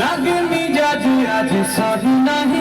লাগে মিজাজি আজ সহি নাহি।